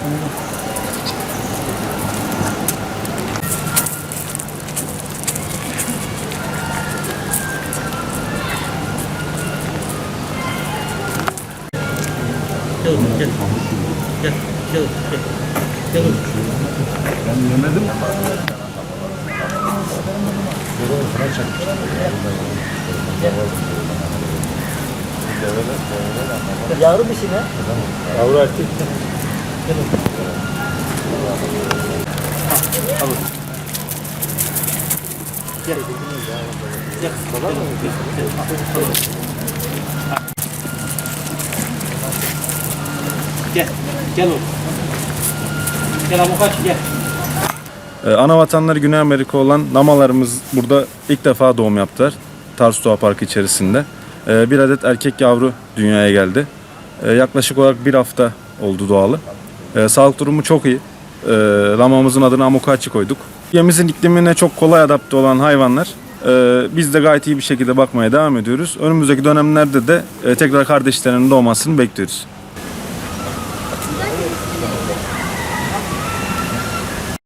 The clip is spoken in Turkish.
Gel gel. Gel. Gel. Gel. Gel oğlum. Ben yemedim. Yavru bir şey ne? Yavru erkek. Gel. Ana vatanları Güney Amerika olan lamalarımız burada ilk defa doğum yaptılar. Tarsus Doğa Parkı içerisinde. Ee, bir adet erkek yavru dünyaya geldi. Ee, yaklaşık olarak bir hafta oldu doğalı. Ee, sağlık durumu çok iyi. Ee, lamamızın adını Amokachi koyduk. Yemizin iklimine çok kolay adapte olan hayvanlar. Ee, biz de gayet iyi bir şekilde bakmaya devam ediyoruz. Önümüzdeki dönemlerde de e, tekrar kardeşlerinin doğmasını bekliyoruz.